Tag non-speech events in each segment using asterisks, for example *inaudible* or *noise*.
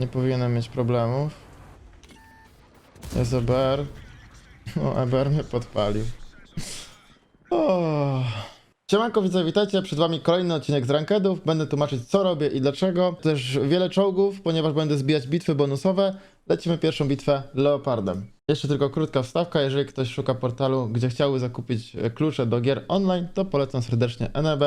Nie powinienem mieć problemów. Jest EBR. O, EBR mnie podpalił. *laughs* O. Siemanko widzowie, witajcie, przed wami kolejny odcinek z Rankedów. Będę tłumaczyć co robię i dlaczego. Też wiele czołgów, ponieważ będę zbijać bitwy bonusowe. Lecimy pierwszą bitwę Leopardem. Jeszcze tylko krótka wstawka, jeżeli ktoś szuka portalu, gdzie chciałby zakupić klucze do gier online, to polecam serdecznie NEB.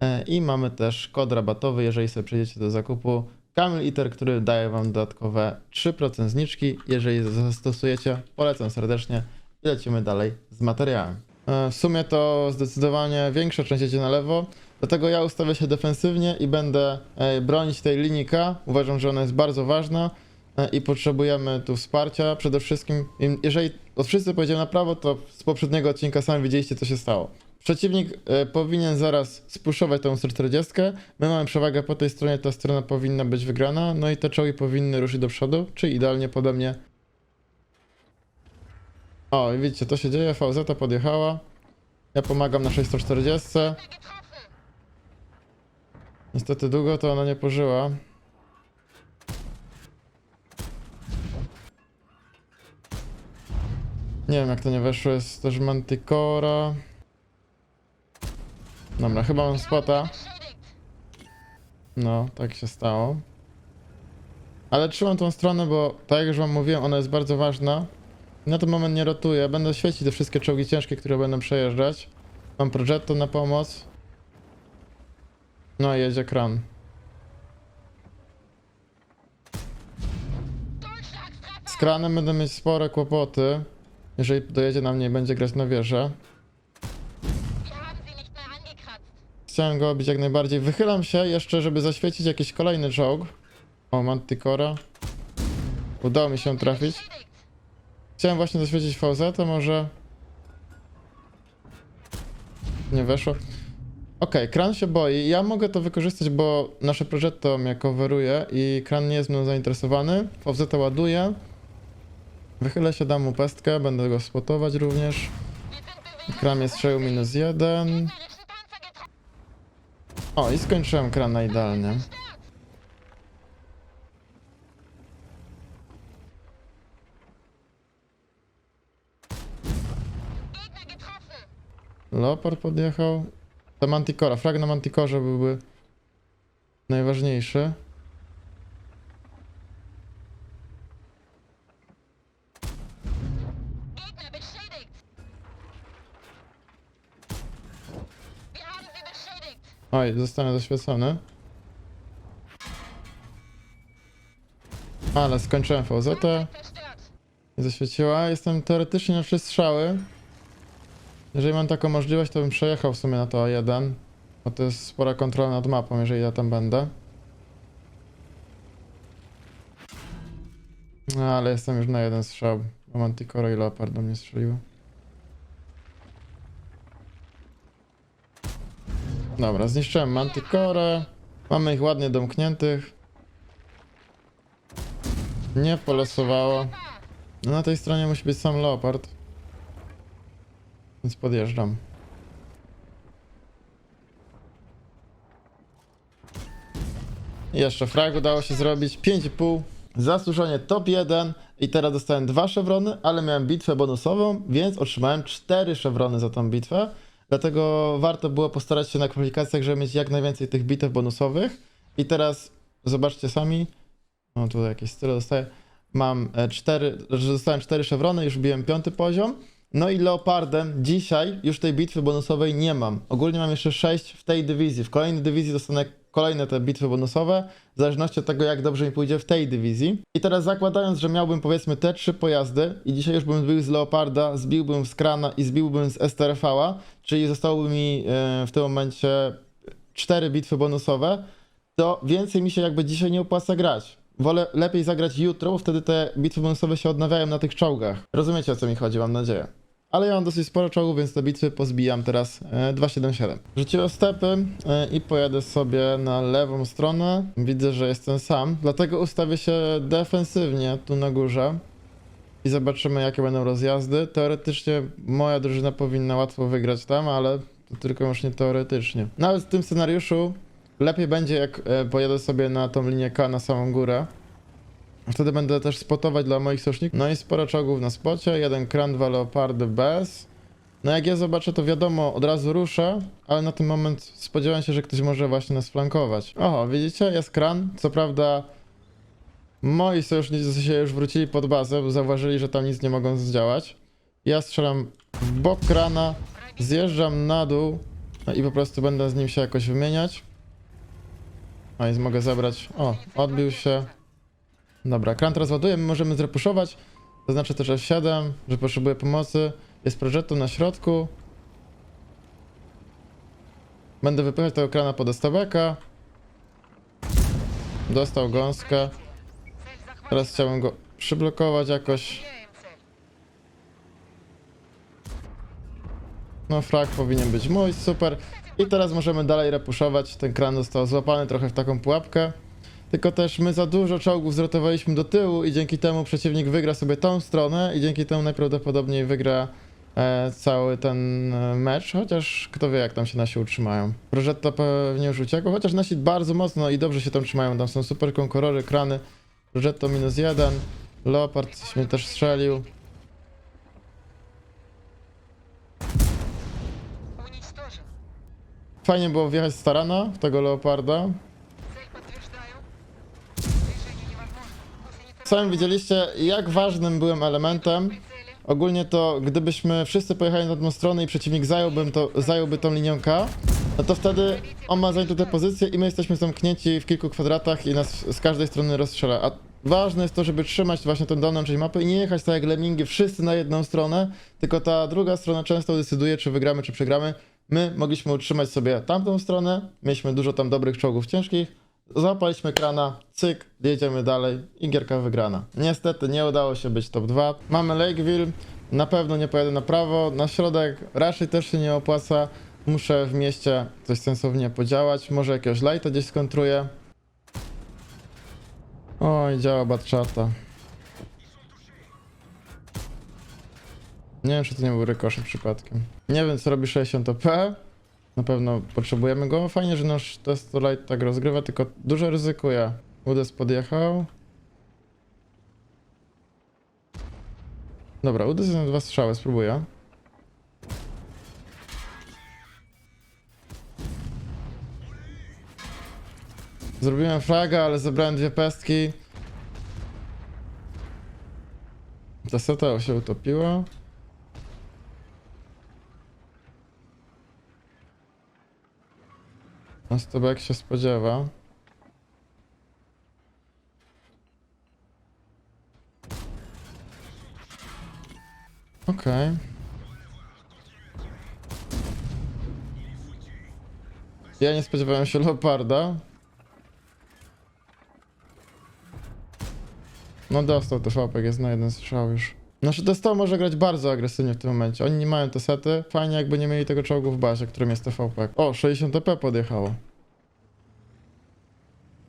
E, I mamy też kod rabatowy, jeżeli sobie przejdziecie do zakupu. Camel Eater, który daje wam dodatkowe 3% zniżki. Jeżeli zastosujecie, polecam serdecznie i lecimy dalej z materiałem. E, W sumie to zdecydowanie większa część jedzie na lewo, dlatego ja ustawię się defensywnie i będę e, bronić tej linii K. Uważam, że ona jest bardzo ważna e, i potrzebujemy tu wsparcia. Przede wszystkim, im- jeżeli wszyscy pojedziemy na prawo, to z poprzedniego odcinka sami widzieliście, co się stało. Przeciwnik e, powinien zaraz spuszować tą 140. My mamy przewagę po tej stronie, ta strona powinna być wygrana, no i te czołgi powinny ruszyć do przodu, czy idealnie pode mnie o, widzicie, to się dzieje, VZ podjechała. Ja pomagam naszej 140. Niestety długo to ona nie pożyła. Nie wiem jak to nie weszło, jest też Manticora. Dobra, chyba mam spota. No, tak się stało. Ale trzymam tą stronę, bo tak jak już wam mówiłem, ona jest bardzo ważna. Na ten moment nie rotuję. Będę świecić te wszystkie czołgi ciężkie, które będą przejeżdżać. Mam Progetto na pomoc. No jedzie kran. Z kranem będę mieć spore kłopoty. Jeżeli dojedzie na mnie i będzie grać na wieżę. Chciałem go obić jak najbardziej. Wychylam się jeszcze, żeby zaświecić jakiś kolejny czołg. O, Manticora. Udało mi się trafić. Chciałem właśnie zaświecić VZ, to może... Nie weszło. Okej, kran się boi. Ja mogę to wykorzystać, bo nasze progetto mnie coveruje i kran nie jest mną zainteresowany. VZ ładuje. Wychylę się, dam mu pestkę, będę go spotować również. Kran jest strzelił minus jeden. O, i skończyłem idealnie. Gegner getroffen. Leopard podjechał. To Manticora. Frag na Manticorze byłby najważniejszy. Oj, zostanę zaświecony. Ale skończyłem VZ. Zerstört. Nie zaświeciła. Jestem teoretycznie na trzy strzały. Jeżeli mam taką możliwość, to bym przejechał w sumie na to A1. Bo to jest spora kontrola nad mapą, jeżeli ja tam będę. No, ale jestem już na jeden strzał. Bo Manticora i Leopard do mnie strzeliły. Dobra, zniszczyłem Manticore. Mamy ich ładnie domkniętych. Nie polosowało. No na tej stronie musi być sam Leopard. Więc podjeżdżam. Jeszcze frag udało się zrobić. 5,5. Zasłużenie top 1. I teraz dostałem dwa szewrony, ale miałem bitwę bonusową, więc otrzymałem 4 szewrony za tą bitwę. Dlatego warto było postarać się na kwalifikacjach, żeby mieć jak najwięcej tych bitew bonusowych. I teraz zobaczcie sami. O, tutaj jakieś style dostaję. Mam e, cztery, dostałem cztery szewrony, już biłem piąty poziom. No i Leopardem dzisiaj już tej bitwy bonusowej nie mam. Ogólnie mam jeszcze sześć w tej dywizji. W kolejnej dywizji dostanę kolejne te bitwy bonusowe, w zależności od tego, jak dobrze mi pójdzie w tej dywizji. I teraz zakładając, że miałbym powiedzmy te trzy pojazdy i dzisiaj już bym zbił z Leoparda, zbiłbym z Krana i zbiłbym z STRV-a, czyli zostałoby mi e, w tym momencie cztery bitwy bonusowe, to więcej mi się jakby dzisiaj nie opłaca grać. Wolę lepiej zagrać jutro, bo wtedy te bitwy bonusowe się odnawiają na tych czołgach. Rozumiecie o co mi chodzi, mam nadzieję. Ale ja mam dosyć sporo czołgów, więc te bitwy pozbijam teraz e, 277. Rzuciłem stepy e, i pojadę sobie na lewą stronę. Widzę, że jestem sam, dlatego ustawię się defensywnie tu na górze i zobaczymy jakie będą rozjazdy. Teoretycznie moja drużyna powinna łatwo wygrać tam, ale to tylko już nie teoretycznie. Nawet w tym scenariuszu lepiej będzie jak e, pojadę sobie na tą linię K na samą górę. Wtedy będę też spotować dla moich sojuszników. No i sporo czołgów na spocie, jeden kran, dwa leopardy bez. No jak ja zobaczę, to wiadomo, od razu ruszę, ale na ten moment spodziewałem się, że ktoś może właśnie nas flankować. Oho, widzicie, jest kran. Co prawda moi sojusznicy się już wrócili pod bazę, bo zauważyli, że tam nic nie mogą zdziałać. Ja strzelam w bok krana, zjeżdżam na dół no i po prostu będę z nim się jakoś wymieniać. A więc mogę zabrać. O, odbił się. Dobra, kran teraz ładuje, my możemy zrepuszować. Zaznaczę też F7, że potrzebuję pomocy. Jest progetto na środku. Będę wypychać tego krana pod STBK. Dostał gąskę. Teraz chciałbym go przyblokować jakoś. No frag powinien być mój, super. I teraz możemy dalej repuszować. Ten kran został złapany trochę w taką pułapkę. Tylko też my za dużo czołgów zrotowaliśmy do tyłu i dzięki temu przeciwnik wygra sobie tą stronę i dzięki temu najprawdopodobniej wygra e, cały ten e, mecz, chociaż kto wie jak tam się nasi utrzymają. Rosetta pewnie już uciekł, chociaż nasi bardzo mocno i dobrze się tam trzymają, tam są super konkurory, krany. Rosetta minus jeden, Leopard mnie też strzelił. Fajnie było wjechać z tarana w tego Leoparda, Sami widzieliście, jak ważnym byłem elementem. Ogólnie to, gdybyśmy wszyscy pojechali na tą stronę i przeciwnik zająłbym to, zająłby tą linionkę, no to wtedy on ma zająć tę pozycję i my jesteśmy zamknięci w kilku kwadratach i nas z każdej strony rozstrzela. A ważne jest to, żeby trzymać właśnie tą dolną część mapy i nie jechać tak jak lemingi wszyscy na jedną stronę, tylko ta druga strona często decyduje, czy wygramy, czy przegramy. My mogliśmy utrzymać sobie tamtą stronę, mieliśmy dużo tam dobrych czołgów ciężkich, Złapaliśmy krana, cyk, jedziemy dalej i gierka wygrana. Niestety nie udało się być top 2. Mamy Lakeville, na pewno nie pojadę na prawo, na środek raczej też się nie opłaca. Muszę w mieście coś sensownie podziałać, może jakiegoś lighta gdzieś skontruję. Oj, działa batchata. Nie wiem, czy to nie był rykoszet przypadkiem. Nie wiem, co robi 60 OP. Na pewno potrzebujemy go. Fajnie, że nasz test light tak rozgrywa, tylko dużo ryzykuje. Udes podjechał. Dobra, Udes na dwa strzały, spróbuję. Zrobiłem fraga, ale zebrałem dwie pestki. Ta seta się utopiła. Tego jak się spodziewa. Okej. Ja nie spodziewałem się Leoparda. No dostał to szłapek, jest na jeden strzał już. Znaczy TST może grać bardzo agresywnie w tym momencie. Oni nie mają te sety. Fajnie jakby nie mieli tego czołgu w bazie, którym jest TVP. O, 60 TP podjechało.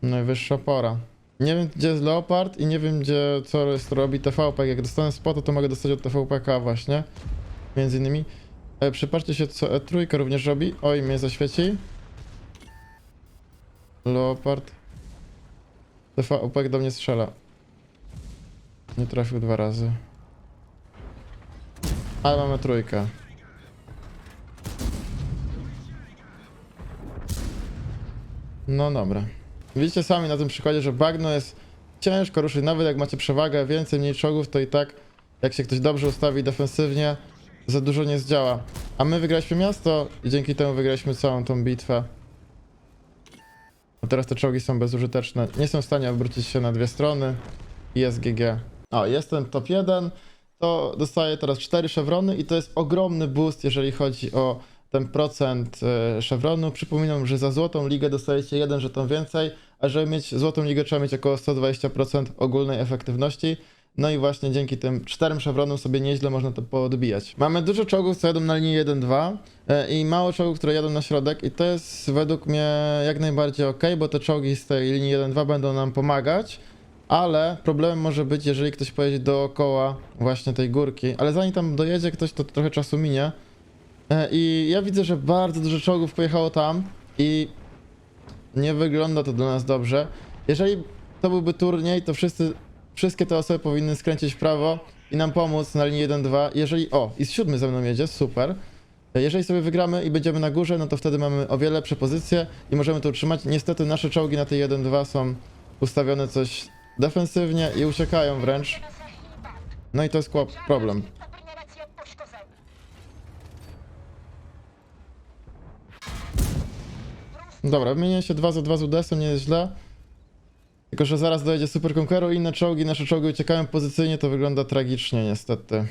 Najwyższa pora. Nie wiem gdzie jest Leopard i nie wiem gdzie co jest, robi TVP. Jak dostanę spota to mogę dostać od TVPK właśnie. Między innymi. E, przypatrzcie się co e trójka również robi. Oj, mnie zaświeci. Leopard. TVP do mnie strzela. Nie trafił dwa razy. Ale mamy trójkę. No dobra. Widzicie sami na tym przykładzie, że bagno jest ciężko ruszyć, nawet jak macie przewagę, więcej, mniej czołgów, to i tak jak się ktoś dobrze ustawi defensywnie, za dużo nie zdziała. A my wygraliśmy miasto i dzięki temu wygraliśmy całą tą bitwę. A teraz te czołgi są bezużyteczne, nie są w stanie obrócić się na dwie strony jest GG. O, jestem top 1, to dostaję teraz 4 szewrony i to jest ogromny boost, jeżeli chodzi o ten procent e, szewronu. Przypominam, że za złotą ligę dostajecie jeden żeton więcej, a żeby mieć złotą ligę trzeba mieć około 120% ogólnej efektywności. No i właśnie dzięki tym czterem szewronom sobie nieźle można to podbijać. Mamy dużo czołgów, co jadą na linii 1-2 e, i mało czołgów, które jadą na środek i to jest według mnie jak najbardziej ok, bo te czołgi z tej linii 1-2 będą nam pomagać. Ale problemem może być, jeżeli ktoś pojedzie dookoła właśnie tej górki. Ale zanim tam dojedzie ktoś, to trochę czasu minie. E, I ja widzę, że bardzo dużo czołgów pojechało tam i nie wygląda to dla nas dobrze. Jeżeli to byłby turniej, to wszyscy wszystkie te osoby powinny skręcić w prawo i nam pomóc na linii 1-2. Jeżeli, o, i z siódmy ze mną jedzie, super. Jeżeli sobie wygramy i będziemy na górze, no to wtedy mamy o wiele lepsze pozycje i możemy to utrzymać. Niestety nasze czołgi na tej 1-2 są ustawione coś defensywnie i uciekają wręcz. No i to jest problem. Dobra, wymienię się 2 za 2 z UDS-em, nie jest źle. Tylko, że zaraz dojedzie Super Conqueror i inne czołgi, nasze czołgi uciekają pozycyjnie, to wygląda tragicznie niestety.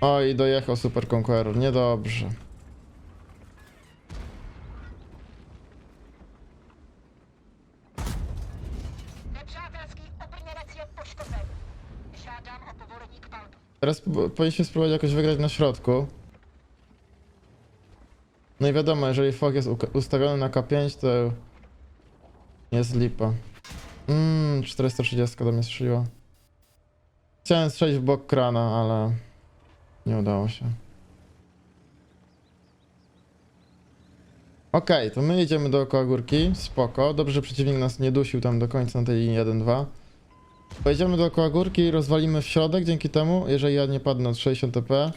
Oj, dojechał Super Conqueror, niedobrze. Teraz po- powinniśmy spróbować jakoś wygrać na środku. No i wiadomo, jeżeli fog jest ustawiony na K5, to jest lipa. Mmm, 430 do mnie strzeliła. Chciałem strzelić w bok krana, ale nie udało się. Okej, to my jedziemy dookoła górki, spoko. Dobrze, że przeciwnik nas nie dusił tam do końca na tej linii 1-2. Pojedziemy dookoła górki i rozwalimy w środek dzięki temu, jeżeli ja nie padnę od 60 TP.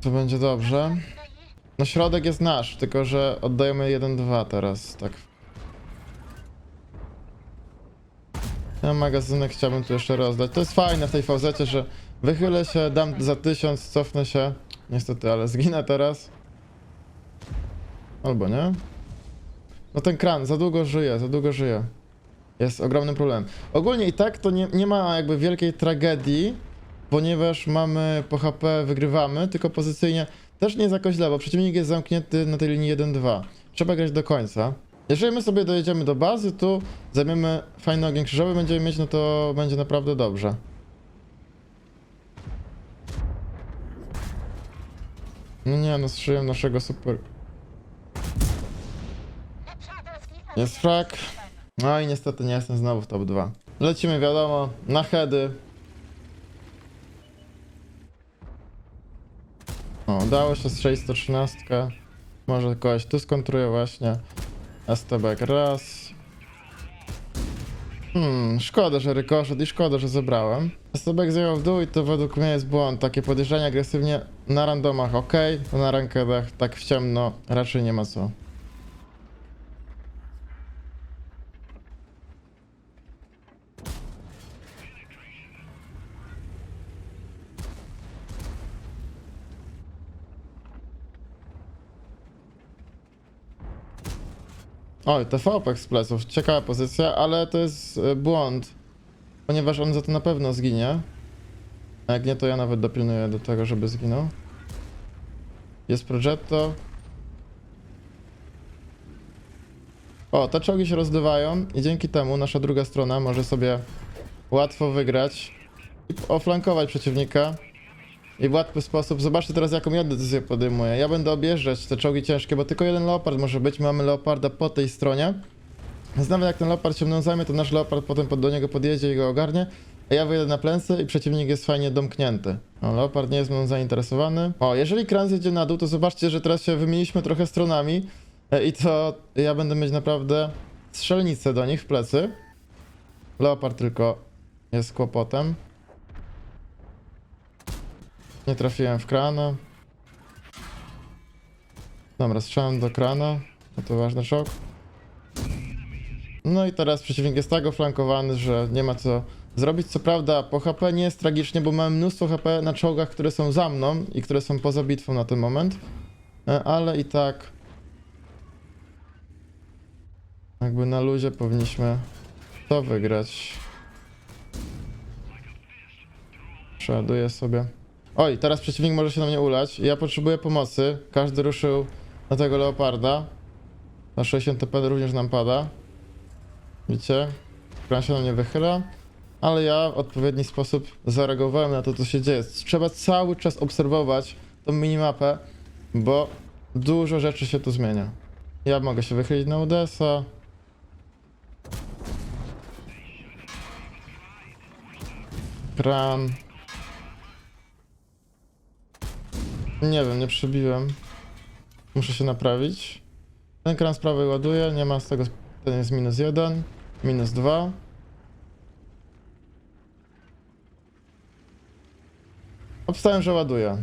To będzie dobrze. No środek jest nasz, tylko że oddajemy 1-2 teraz, tak. Ja magazynek chciałbym tu jeszcze rozdać. To jest fajne w tej VZ, że wychylę się, dam za 1000, cofnę się. Niestety, ale zginę teraz. Albo nie. No ten kran, za długo żyje, za długo żyje. Jest ogromnym problemem. Ogólnie i tak to nie, nie ma jakby wielkiej tragedii, ponieważ mamy po HP, wygrywamy, tylko pozycyjnie też nie jest jakoś źle, bo przeciwnik jest zamknięty na tej linii 1-2. Trzeba grać do końca. Jeżeli my sobie dojedziemy do bazy, tu zajmiemy fajny ogień krzyżowy, będziemy mieć, no to będzie naprawdę dobrze. No nie, no strzeliłem naszego super... Jest frak. No i niestety nie jestem znowu w top 2. Lecimy, wiadomo, na heady. O, udało się strzelić 113. Może kogoś tu skontruję właśnie. STB raz. Hmm, szkoda, że rykoszet i szkoda, że zebrałem. STB zjechał w dół i to według mnie jest błąd. Takie podjeżdżanie agresywnie na randomach ok, na rankedach tak w ciemno raczej nie ma co. Oj, TVP pleców. Ciekawa pozycja, ale to jest e, błąd. Ponieważ on za to na pewno zginie. A jak nie, to ja nawet dopilnuję do tego, żeby zginął. Jest Progetto. O, te czołgi się rozdywają i dzięki temu nasza druga strona może sobie łatwo wygrać i oflankować przeciwnika. I w łatwy sposób. Zobaczcie teraz, jaką ja decyzję podejmuję. Ja będę objeżdżać te czołgi ciężkie, bo tylko jeden leopard może być. Mamy leoparda po tej stronie. Więc nawet jak ten leopard się mną zajmie, to nasz leopard potem do niego podjedzie i go ogarnie. A ja wyjedę na plęsy i przeciwnik jest fajnie domknięty. O, leopard nie jest mną zainteresowany. O, jeżeli kran zjedzie na dół, to zobaczcie, że teraz się wymieniliśmy trochę stronami. E, I to ja będę mieć naprawdę strzelnicę do nich w plecy. Leopard tylko jest kłopotem. Nie trafiłem w krana. Dobra, strzelam do krana. No to ważny szok. No i teraz przeciwnik jest tak oflankowany, że nie ma co zrobić. Co prawda po HP nie jest tragicznie, bo mamy mnóstwo HP na czołgach, które są za mną i które są poza bitwą na ten moment. E, Ale i tak... Jakby na luzie powinniśmy to wygrać. Przeładuję sobie. Oj, teraz przeciwnik może się na mnie ulać. Ja potrzebuję pomocy. Każdy ruszył na tego leoparda. Na 60 TP również nam pada. Widzicie? Kran się na mnie wychyla. Ale ja w odpowiedni sposób zareagowałem na to, co się dzieje. Trzeba cały czas obserwować tą minimapę, bo dużo rzeczy się tu zmienia. Ja mogę się wychylić na UDS-a. Kran. Nie wiem, nie przebiłem. Muszę się naprawić. Ten kran z prawej ładuje, nie ma z tego, ten jest minus jeden, minus dwa. Obstałem, że ładuje.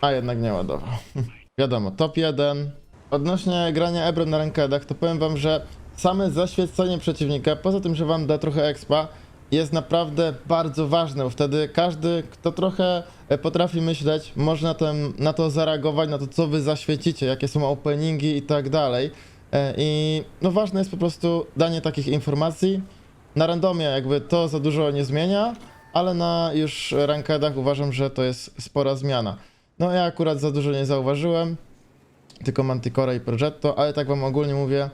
A jednak nie ładował. *laughs* Wiadomo, top 1. Odnośnie grania Ebro na rankedach, to powiem wam, że same zaświecenie przeciwnika, poza tym, że wam da trochę expa, jest naprawdę bardzo ważne, bo wtedy każdy, kto trochę e, potrafi myśleć, może na, ten, na to zareagować, na to, co wy zaświecicie, jakie są openingi i tak dalej. E, I no ważne jest po prostu danie takich informacji. Na randomie jakby to za dużo nie zmienia, ale na już rankedach uważam, że to jest spora zmiana. No ja akurat za dużo nie zauważyłem, tylko Manticore i Progetto, ale tak wam ogólnie mówię,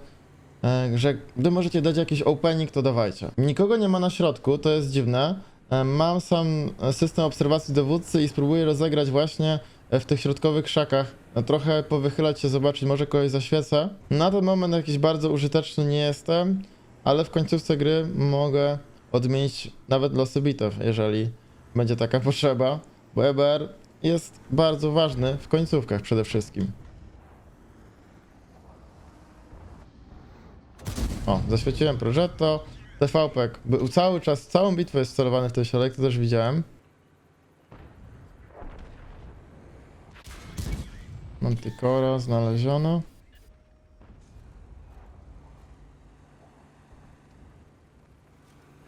że gdy możecie dać jakiś opening, to dawajcie. Nikogo nie ma na środku, to jest dziwne. E, Mam sam system obserwacji dowódcy i spróbuję rozegrać właśnie e, w tych środkowych krzakach. E, Trochę powychylać się, zobaczyć, może kogoś zaświecę. Na ten moment jakiś bardzo użyteczny nie jestem, ale w końcówce gry mogę odmienić nawet losy bitew, jeżeli będzie taka *laughs* potrzeba, bo EBR jest bardzo ważny w końcówkach przede wszystkim. O, zaświeciłem Progetto. TVP był cały czas, całą bitwę jest celowany w ten środek, to też widziałem. Manticora znaleziono.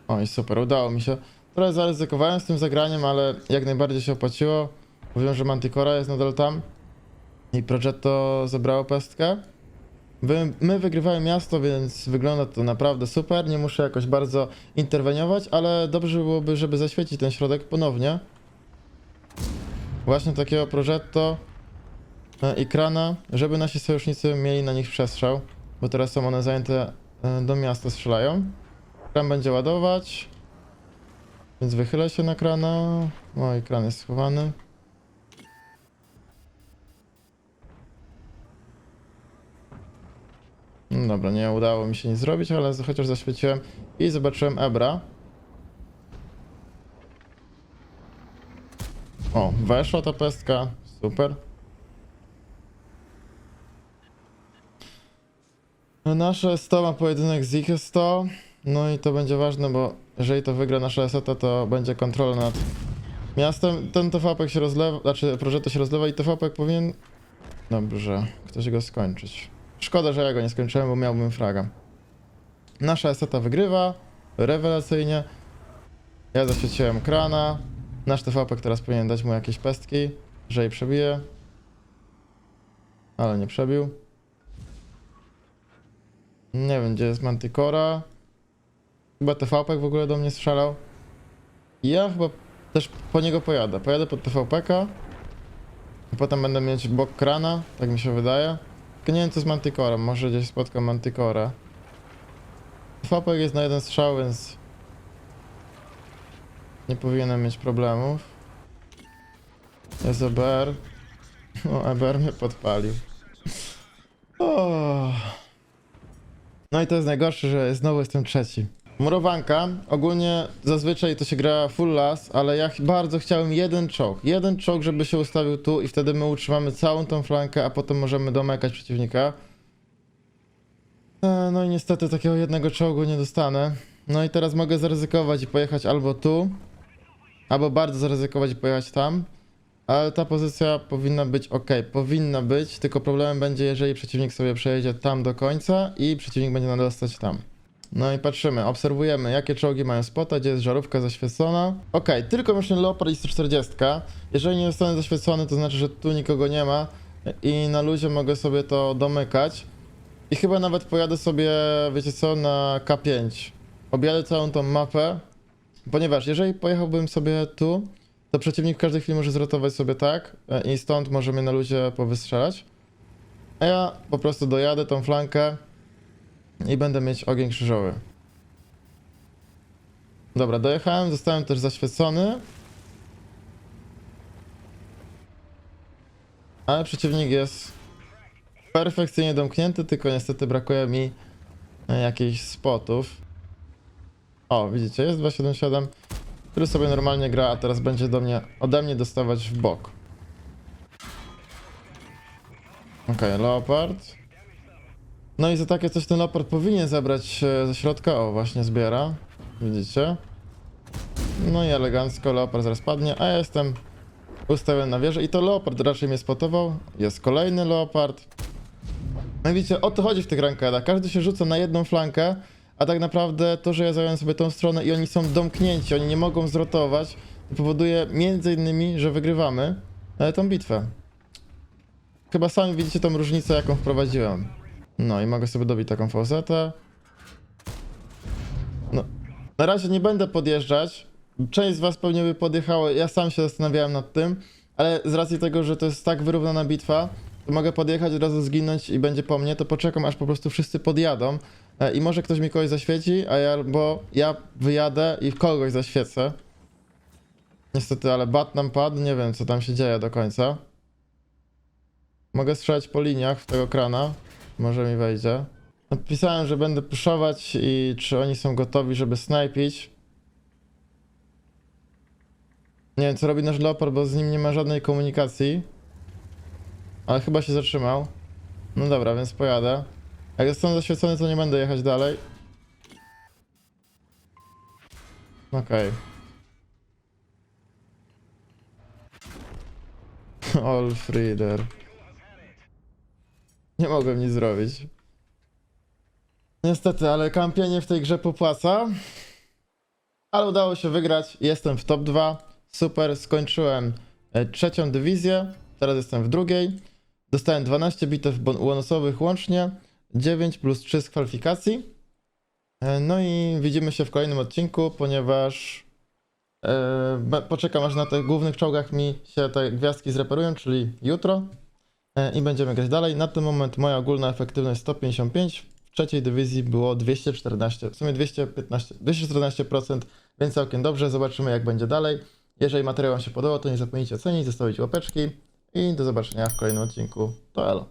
Oj, super, udało mi się. Trochę zaryzykowałem z tym zagraniem, ale jak najbardziej się opłaciło. Mówią, że Manticora jest nadal tam. I Progetto zebrało pestkę. My wygrywamy miasto, więc wygląda to naprawdę super. Nie muszę jakoś bardzo interweniować, ale dobrze byłoby, żeby zaświecić ten środek ponownie. Właśnie takiego Progetto e, i Krana, żeby nasi sojusznicy mieli na nich przestrzał, bo teraz są one zajęte e, do miasta, strzelają. Kran będzie ładować, więc wychylę się na Krana. I Kran jest schowany. Dobra, nie udało mi się nic zrobić, ale chociaż zaświeciłem i zobaczyłem Ebra. O, weszła ta pestka, super. Nasze 100 ma pojedynek z ich 100, no i to będzie ważne, bo jeżeli to wygra nasza eseta, to będzie kontrola nad miastem. Ten TVP się rozlewa, znaczy Progetto się rozlewa i TVP powinien... Dobrze, ktoś go skończyć. Szkoda, że ja go nie skończyłem, bo miałbym fraga. Nasza eseta wygrywa, rewelacyjnie. Ja zaświeciłem krana. Nasz TVP teraz powinien dać mu jakieś pestki, że jej przebije. Ale nie przebił. Nie wiem, gdzie jest Manticora. Chyba TVP w ogóle do mnie strzelał. Ja chyba też po niego pojadę. Pojadę pod TVP-ka. I potem będę mieć bok krana, tak mi się wydaje. Tylko nie wiem co z Manticorem, może gdzieś spotkam Manticora. TVP jest na jeden strzał, więc... Nie powinienem mieć problemów. Jest EBR. No, EBR mnie podpalił. No i to jest najgorsze, że znowu jestem trzeci. Murowanka, ogólnie zazwyczaj to się gra full las, ale ja bardzo chciałem jeden czołg. Jeden czołg, żeby się ustawił tu i wtedy my utrzymamy całą tą flankę, a potem możemy domykać przeciwnika. E, No i niestety takiego jednego czołgu nie dostanę. No i teraz mogę zaryzykować i pojechać albo tu, albo bardzo zaryzykować i pojechać tam. Ale ta pozycja powinna być ok, powinna być, tylko problemem będzie, jeżeli przeciwnik sobie przejedzie tam do końca i przeciwnik będzie nadal stać tam. No i patrzymy, obserwujemy jakie czołgi mają spota, gdzie jest żarówka zaświecona. Ok, tylko myślę Leopard i 140. Jeżeli nie zostanę zaświecony, to znaczy, że tu nikogo nie ma i na luzie mogę sobie to domykać. I chyba nawet pojadę sobie, wiecie co, na K5. Objadę całą tą mapę, ponieważ jeżeli pojechałbym sobie tu, to przeciwnik w każdej chwili może zrotować sobie tak e, i stąd może mnie na luzie powystrzelać. A ja po prostu dojadę tą flankę i będę mieć ogień krzyżowy. Dobra, dojechałem, zostałem też zaświecony. Ale przeciwnik jest perfekcyjnie domknięty, tylko niestety brakuje mi e, jakichś spotów. O, widzicie, jest 277. który sobie normalnie gra, a teraz będzie do mnie, ode mnie dostawać w bok. Okej, Leopard. No i za takie coś ten Leopard powinien zebrać e, ze środka. O, właśnie zbiera. Widzicie? No i elegancko Leopard zaraz padnie, a ja jestem ustawiony na wieżę i to Leopard raczej mnie spotował. Jest kolejny Leopard. No widzicie, o to chodzi w tych rankedach. Każdy się rzuca na jedną flankę, a tak naprawdę to, że ja zająłem sobie tą stronę i oni są domknięci, oni nie mogą zrotować, powoduje między innymi, że wygrywamy e, tą bitwę. Chyba sami widzicie tą różnicę, jaką wprowadziłem. No i mogę sobie dobić taką fausetę. No, na razie nie będę podjeżdżać. Część z was pewnie by podjechało, ja sam się zastanawiałem nad tym, ale z racji tego, że to jest tak wyrównana bitwa, to mogę podjechać, od razu zginąć i będzie po mnie, to poczekam aż po prostu wszyscy podjadą e, i może ktoś mi kogoś zaświeci, a ja, bo ja wyjadę i kogoś zaświecę. Niestety, ale bat nam padł, nie wiem co tam się dzieje do końca. Mogę strzelać po liniach w tego krana, może mi wejdzie. Napisałem, że będę puszować i czy oni są gotowi, żeby snajpić. Nie wiem, co robi nasz Leopard, bo z nim nie ma żadnej komunikacji. Ale chyba się zatrzymał. No dobra, więc pojadę. Jak zostanę zaświecony, to nie będę jechać dalej. Okej. *laughs* Allfrieder. Nie mogłem nic zrobić. Niestety, ale kampienie w tej grze popłaca. Ale udało się wygrać. Jestem w top 2. Super, skończyłem e, trzecią dywizję. Teraz jestem w drugiej. Dostałem 12 bitew bon- bonusowych łącznie. 9 plus 3 z kwalifikacji. E, No i widzimy się w kolejnym odcinku, ponieważ e, poczekam aż na tych głównych czołgach mi się te gwiazdki zreperują, czyli jutro. E, I będziemy grać dalej. Na ten moment moja ogólna efektywność 155. W trzeciej dywizji było 214, w sumie 215, 214%, więc całkiem dobrze. Zobaczymy jak będzie dalej. Jeżeli materiał Wam się podobał, to nie zapomnijcie ocenić, zostawić łapeczki i do zobaczenia w kolejnym odcinku. To elo.